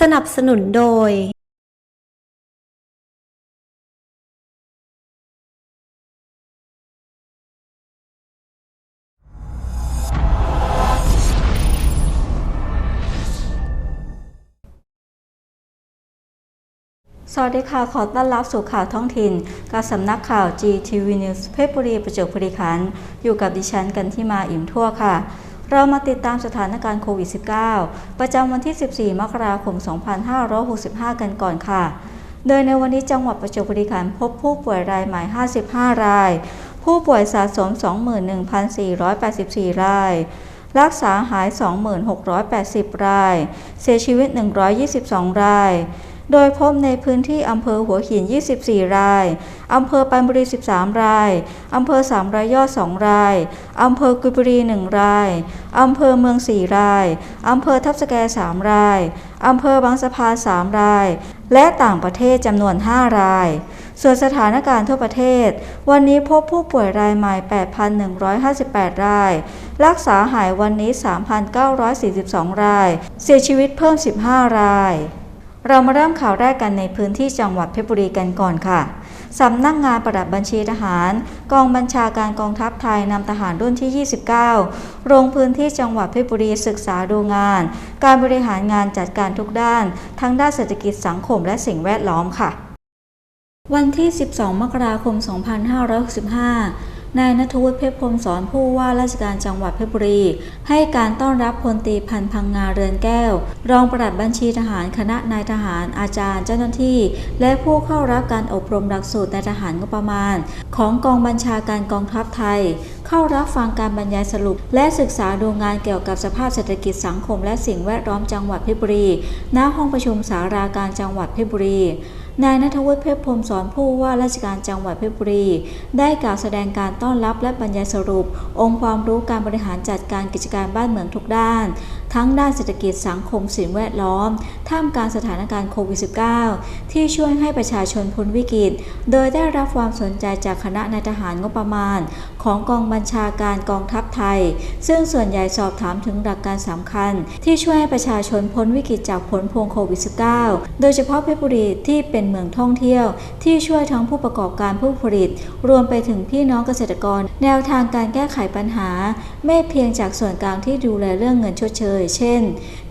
สนับสนุนโดยสวัสดีค่ะ ขอต้อนรับสู่ข่าวท้องถิ่น กับสำนักข่าว GTV News เพชรบุรีประจวบคีรีขันธ์อยู่กับดิฉันกันที่มาอิ่มทั่วค่ะ เรามาติดตามสถานการณ์โควิด -19 ประจำวันที่ 14 มกราคม 2565 กันก่อนค่ะ โดยในวันนี้จังหวัดประจวบคีรีขันธ์พบผู้ป่วยรายใหม่ 55 ราย ผู้ป่วยสะสม 21,484 ราย รักษาหาย 2,680 ราย เสียชีวิต 122 ราย โดยพบในพื้นที่อำเภอหัวหิน 24 ราย อำเภอปรานบุรี 13 ราย อำเภอสามรายยอด 2 ราย อำเภอกุยบุรี 1 ราย อำเภอเมือง 4 ราย อำเภอทับสแก 3 ราย อำเภอบางสะพาน 3 ราย และต่างประเทศจำนวน 5 รายส่วนสถานการณ์ทั่วประเทศ วันนี้พบผู้ป่วยรายใหม่ 8,158 ราย รักษาหายวันนี้ 3,942 ราย เสียชีวิตเพิ่ม 15 ราย เรามาเริ่มข่าวแรกกันในพื้นที่จังหวัดเพชรบุรีกันก่อนค่ะสำนักงงานประดับบัญชีทหาร กองบัญชาการกองทัพไทยนำทหารรุ่นที่ 29 ลงพื้นที่จังหวัดเพชรบุรีศึกษาดูงาน การบริหารงานจัดการทุกด้าน ทั้งด้านเศรษฐกิจสังคมและสิ่งแวดล้อมค่ะ วันที่ 12 มกราคม 2565 นายณัฐวุฒิเพชรพรมสอนผู้ว่าราชการจังหวัดเพชรบุรี ให้การต้อนรับพลตีพันธ์พังงาเรือนแก้ว รองปลัดบัญชีทหารคณะนายทหารอาจารย์เจ้าหน้าที่ และผู้เข้ารับการอบรมหลักสูตรนายทหารงบประมาณ ของกองบัญชาการกองทัพไทย เข้ารับฟังการบรรยายสรุป และศึกษาดูงานเกี่ยวกับสภาพเศรษฐกิจสังคมและสิ่งแวดล้อมจังหวัดเพชรบุรี ณห้องประชุมสาราการจังหวัดเพชรบุรี นายณัฐวุฒิเพชรพรมสอนผู้ว่าราชการจังหวัดเพชรบุรี ได้กล่าวแสดงการต้อนรับและบรรยายสรุป องค์ความรู้การบริหารจัดการกิจการบ้านเมืองทุกด้าน ทั้งด้านเศรษฐกิจสังคมสิ่งแวดล้อม ท่ามกลางสถานการณ์โควิด -19 ที่ช่วยให้ประชาชนพ้นวิกฤต โดยได้รับความสนใจจากคณะนายทหารงบประมาณของกองบัญชาการกองทัพไทย ซึ่งส่วนใหญ่สอบถามถึงหลักการสำคัญ ที่ช่วยให้ประชาชนพ้นวิกฤตจากผลพวงโควิด -19 โดยเฉพาะเพชรบุรีที่เป็นเมืองท่องเที่ยว ที่ช่วยทั้งผู้ประกอบการผู้ผลิต รวมไปถึงพี่น้องเกษตรกร แนวทางการแก้ไขปัญหา ไม่เพียงจากส่วนกลางที่ดูแลเรื่องเงินชดเชย เช่น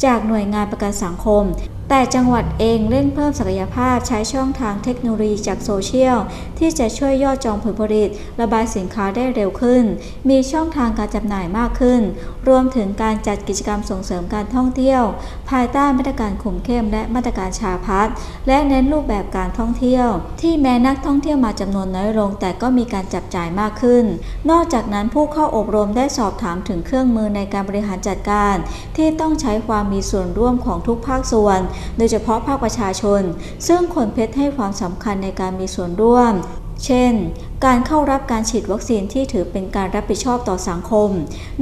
จากหน่วยงานประกันสังคม แต่จังหวัดเองเร่งเพิ่มศักยภาพใช้ช่องทางเทคโนโลยีจากโซเชียล ที่จะช่วยยอดจองผลผลิต ระบายสินค้าได้เร็วขึ้น มีช่องทางการจำหน่ายมากขึ้น รวมถึงการจัดกิจกรรมส่งเสริมการท่องเที่ยว ภายใต้มาตรการคุมเข้มและมาตรการชาพัฒและเน้นรูปแบบการท่องเที่ยว ที่แม้นักท่องเที่ยวมาจำนวนน้อยลง แต่ก็มีการจับจ่ายมากขึ้น นอกจากนั้นผู้เข้าอบรมได้สอบถามถึงเครื่องมือในการบริหารจัดการ ที่ต้องใช้ความมีส่วนร่วมของทุกภาคส่วน โดยเฉพาะภาคประชาชน ซึ่งคนเพชรให้ความสำคัญในการมีส่วนร่วม เช่นการเข้ารับการฉีดวัคซีนที่ถือเป็นการรับผิดชอบต่อสังคม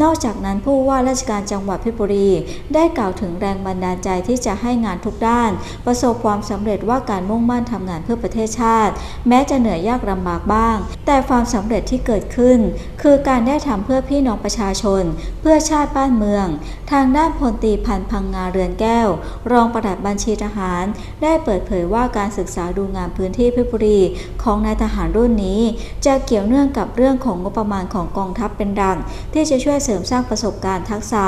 นอกจากนั้นผู้ว่าราชการจังหวัดเพชรบุรี ได้กล่าวถึงแรงบันดาลใจที่จะให้งานทุกด้าน ประสบความสำเร็จว่าการมุ่งมั่นทำงานเพื่อประเทศชาติ แม้จะเหนื่อยยากลำบากบ้าง แต่ความสำเร็จที่เกิดขึ้น คือการได้ทำเพื่อพี่น้องประชาชน เพื่อชาติบ้านเมือง ทางด้านพลตีพันธ์พังงาเรือนแก้ว รองปลัดบัญชีทหาร ได้เปิดเผยว่าการศึกษาดูงานพื้นที่เพชรบุรี ของนายทหารรุ่นนี้จะเกี่ยวเนื่องกับเรื่องของงบประมาณของกองทัพเป็นดัง ที่จะช่วยเสริมสร้างประสบการณ์ทักษะ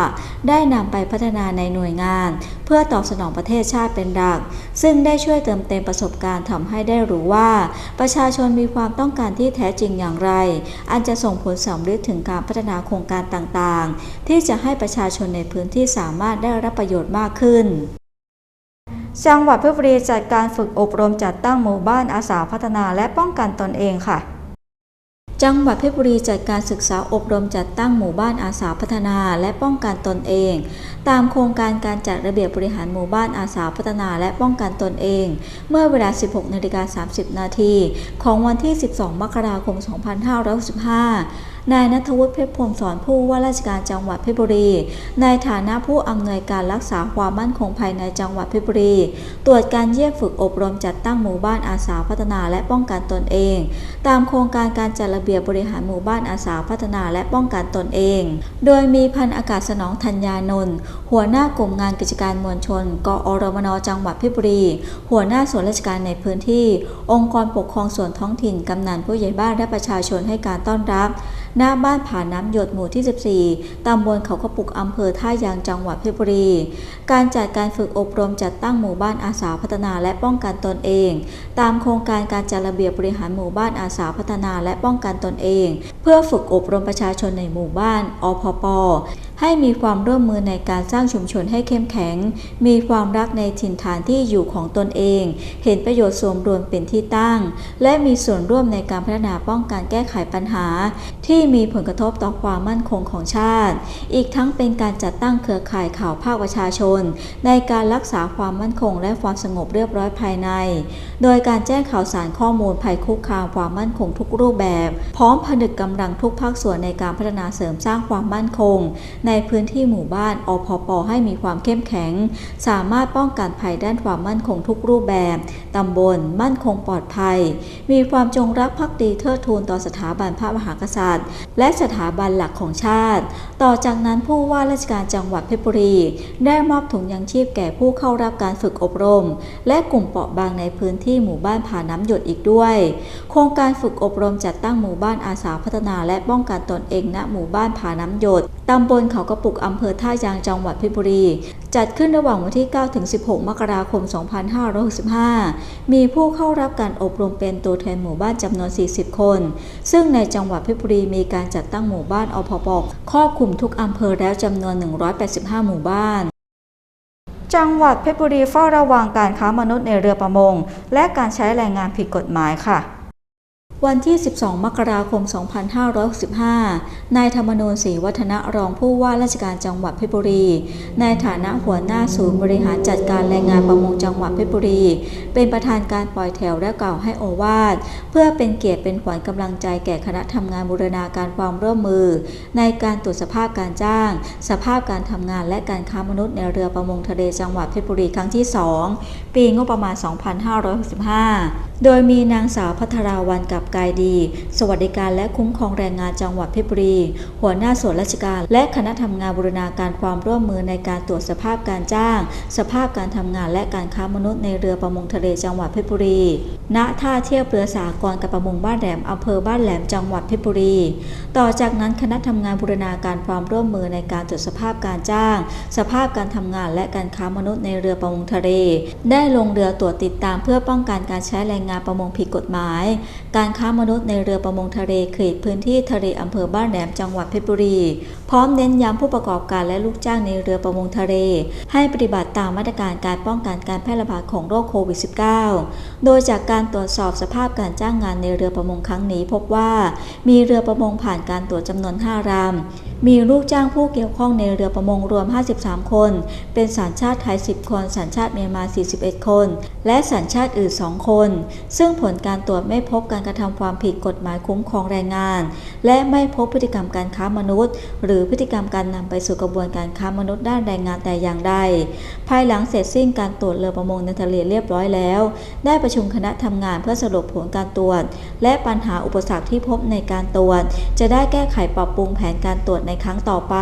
ได้นำไปพัฒนาในหน่วยงาน เพื่อตอบสนองประเทศชาติเป็นดัง ซึ่งได้ช่วยเติมเต็มประสบการณ์ทำให้ได้รู้ว่า ประชาชนมีความต้องการที่แท้จริงอย่างไร อันจะส่งผลสำเร็จถึงการพัฒนาโครงการต่างๆ ที่จะให้ประชาชนในพื้นที่สามารถได้รับประโยชน์มากขึ้นจังหวัดเพชรบุรีจัดการฝึกอบรมจัดตั้งหมู่บ้านอาสาพัฒนาและป้องกันตนเองค่ะ จังหวัดเพชรบุรีจัดการศึกษาอบรมจัดตั้งหมู่บ้านอาสาพัฒนาและป้องกันตนเอง ตามโครงการการจัดระเบียบบริหารหมู่บ้านอาสาพัฒนาและป้องกันตนเอง เมื่อเวลา 16นาฬิกา30 นาทีของวันที่ 12 มกราคม 2565 นายนัทวุฒิเพชรพรมสอนผู้ว่าราชการจังหวัดเพชรบุรี ในฐานะผู้อำนวยการรักษาความมั่นคงภายในจังหวัดเพชรบุรี ตรวจการเยี่ยมฝึกอบรมจัดตั้งหมู่บ้านอาสาพัฒนาและป้องกันตนเอง ตามโครงการการจัดระเบียบบริหารหมู่บ้านอาสาพัฒนาและป้องกันตนเอง โดยมีพันอากาศสนองธัญญานนท์หัวหน้ากลุ่มงานกิจการมวลชน กอรมนจังหวัดเพชรบุรี หัวหน้าส่วนราชการในพื้นที่ องค์กรปกครองส่วนท้องถิ่นกำนันผู้ใหญ่บ้านและประชาชนให้การต้อนรับหน้าบ้านผาน้ำหยดหมู่ที่ 14 ตำบลเขาขปุกอำเภอท่ายางจังหวัดเพชรบุรี การจัดการฝึกอบรมจัดตั้งหมู่บ้านอาสาพัฒนาและป้องกันตนเอง ตามโครงการการจัดระเบียบบริหารหมู่บ้านอาสาพัฒนาและป้องกันตนเอง เพื่อฝึกอบรมประชาชนในหมู่บ้านอพป ให้มีความร่วมมือในการสร้างชุมชนให้เข้มแข็ง มีความรักในถิ่นฐานที่อยู่ของตนเอง เห็นประโยชน์ส่วนรวมเป็นที่ตั้ง และมีส่วนร่วมในการพัฒนาป้องกันแก้ไขปัญหา ที่มีผลกระทบต่อความมั่นคงของชาติ อีกทั้งเป็นการจัดตั้งเครือข่ายข่าวภาคประชาชน ในการรักษาความมั่นคง และความสงบเรียบร้อยภายใน โดยการแจ้งข่าวสารข้อมูลภัยคุกคามความมั่นคงทุกรูปแบบ พร้อมผนึกกำลังทุกภาคส่วนในการพัฒนาเสริมสร้างความมั่นคงในพื้นที่หมู่บ้านอพปให้มีความเข้มแข็ง สามารถป้องกันภัยด้านความมั่นคงทุกรูปแบบตำบลมั่นคงปลอดภัย มีความจงรักภักดีเทิดทูนต่อสถาบันพระมหากษัตริย์ และสถาบันหลักของชาติ ต่อจากนั้นผู้ว่าราชการจังหวัดเพชรบุรี ได้มอบถุงยังชีพแก่ผู้เข้ารับการฝึกอบรม และกลุ่มเปราะบางในพื้นที่หมู่บ้านผาน้ำหยดอีกด้วย โครงการฝึกอบรมจัดตั้งหมู่บ้านอาสาพัฒนาและป้องกันตนเองณหมู่บ้านผาน้ำหยดตำบลเขากระปุกอำเภอท่ายางจังหวัดเพชรบุรี จัดขึ้นระหว่างวันที่9ถึง16 มกราคม 2565 มีผู้เข้ารับการอบรมเป็นตัวแทนหมู่บ้านจำนวน 40 คน ซึ่งในจังหวัดเพชรบุรีมีการจัดตั้งหมู่บ้านอพปครอบคลุมทุกอำเภอแล้วจำนวน 185 หมู่บ้านจังหวัดเพชรบุรีเฝ้าระวังการค้ามนุษย์ในเรือประมง และการใช้แรงงานผิดกฎหมายค่ะ วันที่ 12 มกราคม 2565 นายธรรมนูญศรีวัฒนะรองผู้ว่าราชการจังหวัดเพชรบุรี ในฐานะหัวหน้าศูนย์บริหารจัดการแรงงานประมงจังหวัดเพชรบุรี เป็นประธานการปล่อยแถวและกล่าวให้โอวาทเพื่อเป็นเกียรติเป็นขวัญกำลังใจแก่คณะทำงานบูรณาการความร่วมมือ ในการตรวจสภาพการจ้าง สภาพการทำงานและการค้ามนุษย์ในเรือประมงทะเลจังหวัดเพชรบุรีครั้งที่ 2 ปีงบประมาณ 2565 โดยมีนางสาวพัทราวันกับกายดี สวัสดิการและคุ้มครองแรงงานจังหวัดเพชรบุรี หัวหน้าส่วนราชการและคณะทำงานบูรณาการความร่วมมือในการตรวจสภาพการจ้าง สภาพการทำงานและการค้ามนุษย์ในเรือประมงทะเลจังหวัดเพชรบุรี ณ ท่าเทียบเรือสากรกับประมงบ้านแหลมอำเภอบ้านแหลมจังหวัดเพชรบุรี ต่อจากนั้นคณะทำงานบูรณาการความร่วมมือในการตรวจสภาพการจ้าง สภาพการทำงานและการค้ามนุษย์ในเรือประมงทะเล ได้ลงเรือตรวจติดตามเพื่อป้องกันการใช้แรงงานประมงผิดกฎหมาย การค้ามนุษย์ในเรือประมงทะเลเขตพื้นที่ทะเลอำเภอบ้านแหลมจังหวัดเพชรบุรีพร้อมเน้นย้ำผู้ประกอบการและลูกจ้างในเรือประมงทะเล ให้ปฏิบัติตามมาตรการการป้องกันการแพร่ระบาดของโรคโควิด -19 โดยจากการตรวจสอบสภาพการจ้างงานในเรือประมงครั้งนี้ พบว่ามีเรือประมงผ่านการตรวจจำนวน 5 ลำ มีลูกจ้างผู้เกี่ยวข้องในเรือประมงรวม 53 คน เป็นสัญชาติไทย 10 คน สัญชาติเมียนมา 41 คน และสัญชาติอื่น 2 คน ซึ่งผลการตรวจไม่พบการกระทำความผิดกฎหมายคุ้มครองแรงงาน และไม่พบพฤติกรรมการค้ามนุษย์ หรืรือพฤติกรรมการนำไปสู่กระบวนการค้ามนุษย์ด้านแรงงานแต่อย่างใด ภายหลังเสร็จสิ้นการตรวจเรือประมงในทะเลเรียบร้อยแล้ว ได้ประชุมคณะทำงานเพื่อสรุปผลการตรวจ และปัญหาอุปสรรคที่พบในการตรวจ จะได้แก้ไขปรับปรุงแผนการตรวจในครั้งต่อไป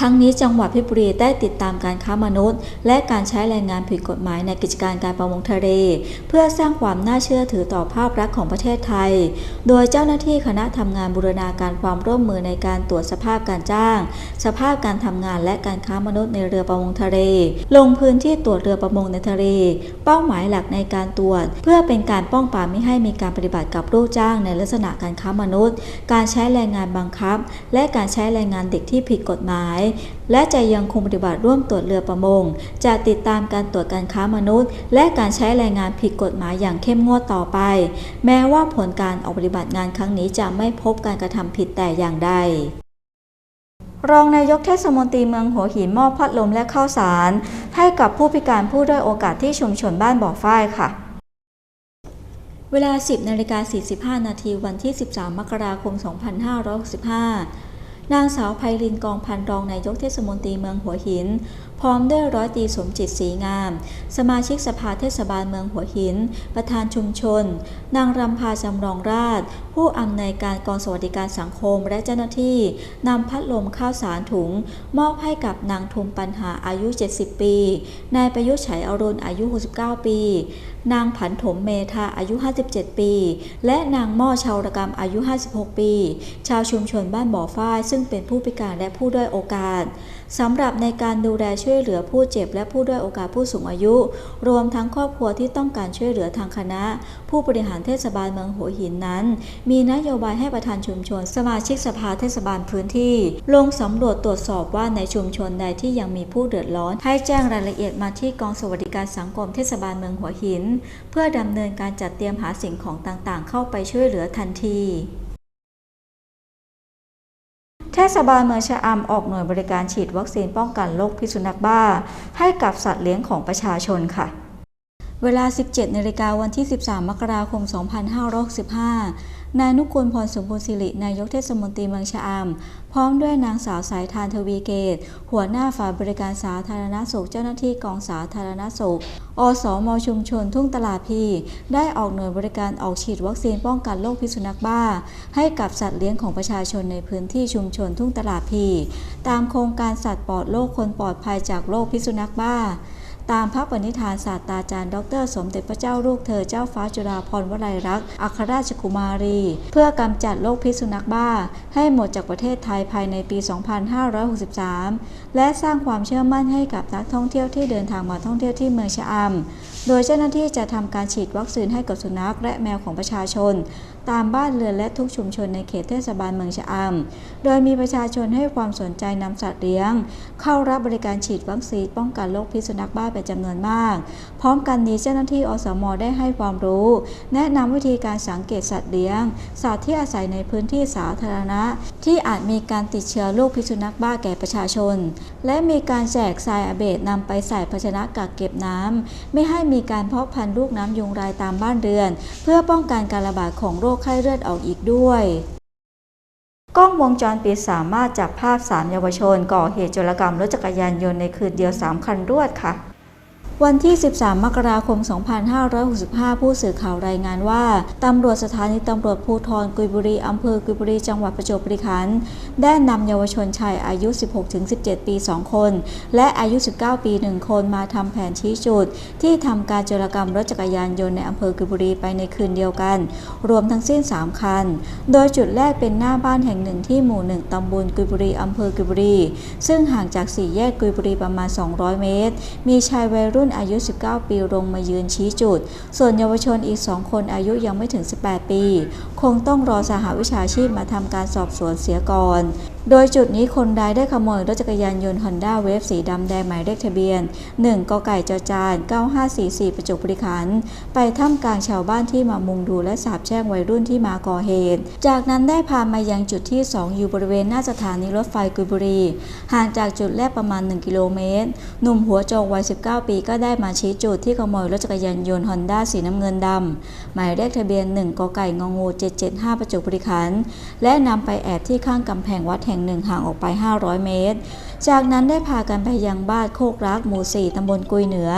ทั้งนี้จังหวัดเพชรบุรีได้ติดตามการค้ามนุษย์ และการใช้แรงงานผิดกฎหมายในกิจการการประมงทะเล เพื่อสร้างความน่าเชื่อถือต่อภาพลักษณ์ของประเทศไทย โดยเจ้าหน้าที่คณะทำงานบูรณาการความร่วมมือในการตรวจสภาพการจ้าง สภาพการทำงานและการค้ามนุษย์ในเรือประมงทะเล ลงพื้นที่ตรวจเรือประมงในทะเล เป้าหมายหลักในการตรวจ เพื่อเป็นการป้องปรามไม่ให้มีการปฏิบัติกับลูกจ้างในลักษณะการค้ามนุษย์ การใช้แรงงานบังคับ และการใช้แรงงานเด็กที่ผิดกฎหมายและจะยังคงปฏิบัติร่วมตรวจเรือประมง จะติดตามการตรวจการค้ามนุษย์ และการใช้แรงงานผิดกฎหมายอย่างเข้มงวดต่อไป แม้ว่าผลการออกปฏิบัติงานครั้งนี้จะไม่พบการกระทำผิดแต่อย่างใดรองนายกเทศมนตรีเมืองหัวหินมอบพัดลมและข้าวสาร ให้กับผู้พิการผู้ด้อยโอกาสที่ชุมชนบ้านบ่อฝ้ายค่ะ เวลา 10นาฬิกา45 นาทีวันที่ 13 มกราคม 2565 นางสาวไพรินกองพันรองนายกเทศมนตรีเมืองหัวหินพร้อมด้วยร้อยตีสมจิตศรีงาม สมาชิกสภาเทศบาลเมืองหัวหิน ประธานชุมชน นางรำพาจำรองราช ผู้อำนวยการกองสวัสดิการสังคมและเจ้าหน้าที่นำพัดลมข้าวสารถุง มอบให้กับนางทุมปัญหาอายุ 70 ปี นายประยุทธ์ไฉอรุณอายุ 69 ปี นางผันถมเมธาอายุ 57 ปี และนางม่อชาวรกรรมอายุ 56 ปี ชาวชุมชนบ้านบ่อฝ้ายซึ่งเป็นผู้พิการและผู้ด้อยโอกาสสำหรับในการดูแลช่วยเหลือผู้เจ็บและผู้ด้อยโอกาสผู้สูงอายุ รวมทั้งครอบครัวที่ต้องการช่วยเหลือทางคณะ ผู้บริหารเทศบาลเมืองหัวหินนั้น มีนโยบายให้ประธานชุมชน สมาชิกสภาเทศบาลพื้นที่ ลงสำรวจตรวจสอบว่าในชุมชนใดที่ยังมีผู้เดือดร้อน ให้แจ้งรายละเอียดมาที่กองสวัสดิการสังคมเทศบาลเมืองหัวหิน เพื่อดำเนินการจัดเตรียมหาสิ่งของต่างๆ เข้าไปช่วยเหลือทันที เทศบาลเมืองชะอำออกหน่วยบริการฉีดวัคซีนป้องกันโรคพิษสุนัขบ้า ให้กับสัตว์เลี้ยงของประชาชนค่ะ เวลา 17นาฬิกาวันที่ 13 มกราคม 2565 นายนุกูลพรสมบูรณ์สิรินายกเทศมนตรีเมืองชะอำพร้อมด้วยนางสาวสายทานทวีเกต หัวหน้าฝ่ายบริการสาธารณสุขเจ้าหน้าที่กองสาธารณสุข อสมชุมชนทุ่งตลาดพีได้ออกหน่วยบริการออกฉีดวัคซีนป้องกันโรคพิษสุนัขบ้า ให้กับสัตว์เลี้ยงของประชาชนในพื้นที่ชุมชนทุ่งตลาดพีตามโครงการสัตว์ปลอดโรคคนปลอดภัยจากโรคพิษสุนัขบ้า ตามพระปณิธานศาสตราจารย์ดอกเตอรสมเด็จพระเจ้าลูกเธอเจ้าฟ้าจุฬาภรณ์วลัยลักษ์อัครราชกุมารี เพื่อกำจัดโรคพิษสุนัขบ้า ให้หมดจากประเทศไทยภายในปี 2563 และสร้างความเชื่อมั่นให้กับนักท่องเที่ยวที่เดินทางมาท่องเที่ยวที่เมืองชะอำโดยเจ้าหน้าที่จะทำการฉีดวัคซีนให้กับสุนัขและแมวของประชาชน ตามบ้านเรือนและทุกชุมชนในเขตเทศบาลเมืองชะอำ โดยมีประชาชนให้ความสนใจนำสัตว์เลี้ยง เข้ารับบริการฉีดวัคซีนป้องกันโรคพิษสุนัขบ้าเป็นจำนวนมาก พร้อมกันนี้เจ้าหน้าที่อสมได้ให้ความรู้ แนะนำวิธีการสังเกตสัตว์เลี้ยง สัตว์ที่อาศัยในพื้นที่สาธารณะ ที่อาจมีการติดเชื้อโรคพิษสุนัขบ้าแก่ประชาชน และมีการแจกทรายอาเบดนำไปใส่ภาชนะกักเก็บน้ำ ไม่ให้มีการเพาะพันธุ์ลูกน้ำยุงลายตามบ้านเรือน เพื่อป้องกันการระบาดของโรคไข้เลือดออกอีกด้วยกล้องวงจรปิดสามารถจับภาพสามเยาวชน ก่อเหตุโจรกรรมรถจักรยานยนต์ในคืนเดียว 3 คันรวดค่ะ วันที่ 13 มกราคม 2565 ผู้สื่อข่าวรายงานว่า ตำรวจสถานีตำรวจภูธรกุยบุรี อำเภอกุยบุรี จังหวัดประจวบคีรีขันธ์ได้นำเยาวชนชายอายุ 16-17 ปี 2 คน และอายุ 19 ปี 1 คนมาทำแผนชี้จุด ที่ทำการโจรกรรมรถจักรยานยนต์ในอำเภอกุยบุรีไปในคืนเดียวกัน รวมทั้งสิ้น 3 คัน โดยจุดแรกเป็นหน้าบ้านแห่งหนึ่งที่หมู่ 1 ตำบลกุยบุรี อำเภอกุยบุรี ซึ่งห่างจากสี่แยกกุยบุรีประมาณ 200 เมตร มีชายวัยรุ่นอายุ 19 ปีลงมายืนชี้จุด ส่วนเยาวชนอีก 2 คนอายุยังไม่ถึง 18 ปี คงต้องรอสหวิชาชีพมาทำการสอบสวนเสียก่อน โดยจุดนี้คนร้ายได้ขโมยรถจักรยานยนต์ Honda Wave สีดำแดงหมายเลขทะเบียน 1 กไก่จจาน 9544 ประจวบรีขัน ไปท่ามกลางชาวบ้านที่มามุงดูและสาบแช่งวัยรุ่นที่มาก่อเหตุ จากนั้นได้พามายังจุดที่ 2 อยู่บริเวณหน้าสถานีรถไฟกุยบุรี ห่างจากจุดแรกประมาณ 1 กิโลเมตร หนุ่มหัวโจกวัย 19 ปีก็ได้มาชี้จุดที่ขโมยรถจักรยานยนต์ Honda สีน้ำเงินดำหมายเลขทะเบียน 1 กไก่งงู 775 ประจวบรีขัน และนำไปแอบที่ข้างกำแพงวัดแห่งหนึ่งห่างออกไป 500 เมตร จากนั้นได้พากันไปยังบ้านโคกรักหมู่ 4ตำบลกุยเหนือ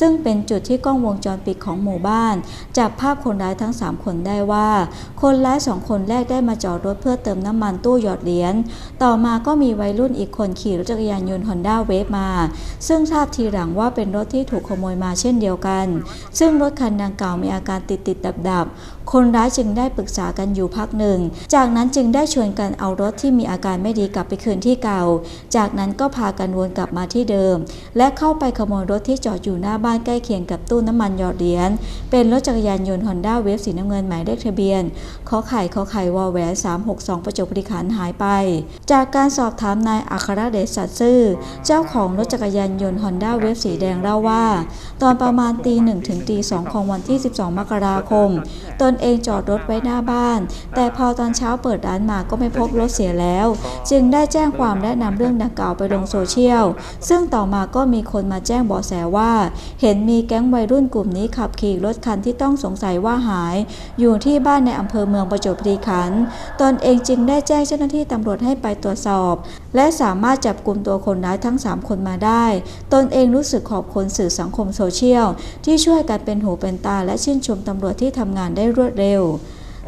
ซึ่งเป็นจุดที่กล้องวงจรปิดของหมู่บ้าน จับภาพคนร้ายทั้ง 3 คนได้ว่า คนร้ายสองคนแรกได้มาจอดรถเพื่อเติมน้ำมันตู้หยอดเหรียญ ต่อมาก็มีวัยรุ่นอีกคนขี่รถจักรยานยนต์ฮอนด้าเวฟมา ซึ่งทราบทีหลังว่าเป็นรถที่ถูกขโมยมาเช่นเดียวกัน ซึ่งรถคันดังกล่าวมีอาการติดติดดับดับคนร้ายจึงได้ปรึกษากันอยู่พักหนึ่ง จากนั้นจึงได้ชวนกันเอารถที่มีอาการไม่ดีกลับไปคืนที่เก่า จากนั้นก็พากันวนกลับมาที่เดิม และเข้าไปขโมยรถที่จอดอยู่หน้าบ้านใกล้เคียงกับตู้น้ำมันหยอดเหรียญ เป็นรถจักรยานยนต์ฮอนด้าเวฟสีน้ำเงินหมายเลขทะเบียน ขอไข่ขอไข่วอแหวน362 ประจบคีรีขันหายไป จากการสอบถามนายอัครเดชสัตย์ซื่อ เจ้าของรถจักรยานยนต์ฮอนด้าเวฟสีแดงเล่าว่า ตอนประมาณตีหนึ่งถึงตีสองของวันที่ 12 มกราคม ตนเองจอดรถไว้หน้าบ้าน แต่พอตอนเช้าเปิดร้านมาก็ไม่พบรถเสียแล้ว จึงได้แจ้งความและนำเรื่องดังกล่าวไปลงโซเชียล ซึ่งต่อมาก็มีคนมาแจ้งเบาะแสว่า เห็นมีแก๊งวัยรุ่นกลุ่มนี้ขับขี่รถคันที่ต้องสงสัยว่าหาย อยู่ที่บ้านในอำเภอเมืองประจวบคีรีขันธ์ตนเองจึงได้แจ้งเจ้าหน้าที่ตำรวจให้ไปตรวจสอบ และสามารถจับกลุ่มตัวคนร้ายทั้ง 3 คนมาได้ ตนเองรู้สึกขอบคุณสื่อสังคมโซเชียล ที่ช่วยกันเป็นหูเป็นตาและชื่นชมตำรวจที่ทำงานได้รวดเร็ว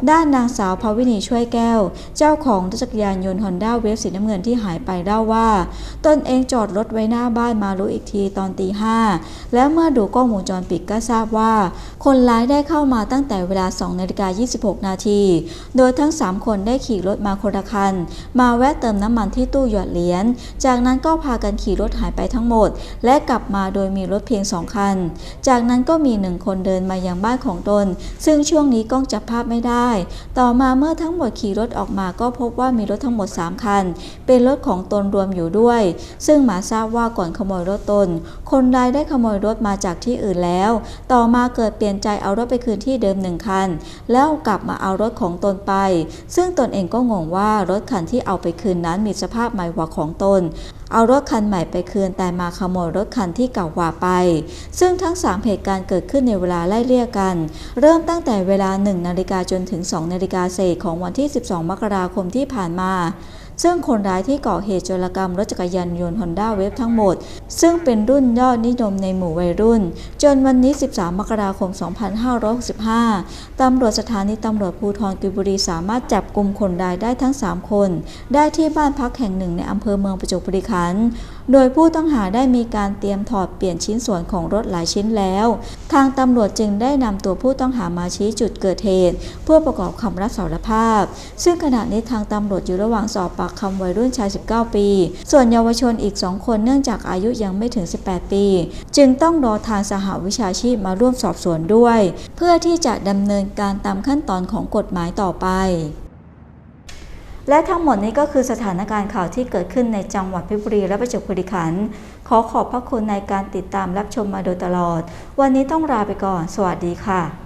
ด้านนางสาวภาวินีช่วยแก้ว เจ้าของรถจักรยานยนต์ฮอนด้าเวฟสีน้ำเงินที่หายไปเล่าว่า ตนเองจอดรถไว้หน้าบ้านมารู้อีกทีตอนตีห้าแล้วเมื่อดูกล้องวงจรปิดก็ทราบว่า คนร้ายได้เข้ามาตั้งแต่เวลา2นาฬิกา26 นาที โดยทั้ง 3 คนได้ขี่รถมาคนละคัน มาแวะเติมน้ำมันที่ตู้หยอดเหรียญ จากนั้นก็พากันขี่รถหายไปทั้งหมด และกลับมาโดยมีรถเพียง2คัน จากนั้นก็มีหนึ่งคนเดินมายังบ้านของตน ซึ่งช่วงนี้กล้องจับภาพไม่ได้ต่อมาเมื่อทั้งหมดขี่รถออกมาก็พบว่ามีรถทั้งหมด 3 คัน เป็นรถของตนรวมอยู่ด้วย ซึ่งหมาทราบว่าก่อนขโมยรถตน คนร้ายได้ขโมยรถมาจากที่อื่นแล้ว ต่อมาเกิดเปลี่ยนใจเอารถไปคืนที่เดิมหนึ่งคัน แล้วกลับมาเอารถของตนไป ซึ่งตนเองก็งงว่ารถคันที่เอาไปคืนนั้นมีสภาพใหม่กว่าของตนเอารถคันใหม่ไปคืนแต่มาขโมยรถคันที่เก่ากว่าไป ซึ่งทั้ง 3 เหตุการณ์เกิดขึ้นในเวลาไล่เลี่ยกัน เริ่มตั้งแต่เวลา 1 นาฬิกาจนถึง2นาฬิกาเศษของวันที่ 12 มกราคมที่ผ่านมา ซึ่งคนร้ายที่ก่อเหตุโจรกรรมรถจักรยานยนต์ฮอนด้าเวฟทั้งหมด ซึ่งเป็นรุ่นยอดนิยมในหมู่วัยรุ่น จนวันนี้ 13 มกราคม 2565 ตำรวจสถานีตำรวจภูธรกุบุรีสามารถจับกลุ่มคนร้ายได้ทั้ง 3 คน ได้ที่บ้านพักแห่งหนึ่งในอำเภอเมืองประจวบคีรีขันธ์โดยผู้ต้องหาได้มีการเตรียมถอดเปลี่ยนชิ้นส่วนของรถหลายชิ้นแล้ว ทางตำรวจจึงได้นำตัวผู้ต้องหามาชี้จุดเกิดเหตุ เพื่อประกอบคำรับสารภาพ ซึ่งขณะนี้ทางตำรวจอยู่ระหว่างสอบปากคำวัยรุ่นชาย 19 ปี ส่วนเยาวชนอีก 2 คนเนื่องจากอายุยังไม่ถึง 18 ปี จึงต้องรอทางสหวิชาชีพมาร่วมสอบสวนด้วย เพื่อที่จะดำเนินการตามขั้นตอนของกฎหมายต่อไป และทั้งหมดนี้ก็คือสถานการณ์ข่าวที่เกิดขึ้นในจังหวัดเพชรบุรีและประจวบคีรีขันธ์ขอขอบพระคุณในการติดตามรับชมมาโดยตลอด วันนี้ต้องลาไปก่อน สวัสดีค่ะ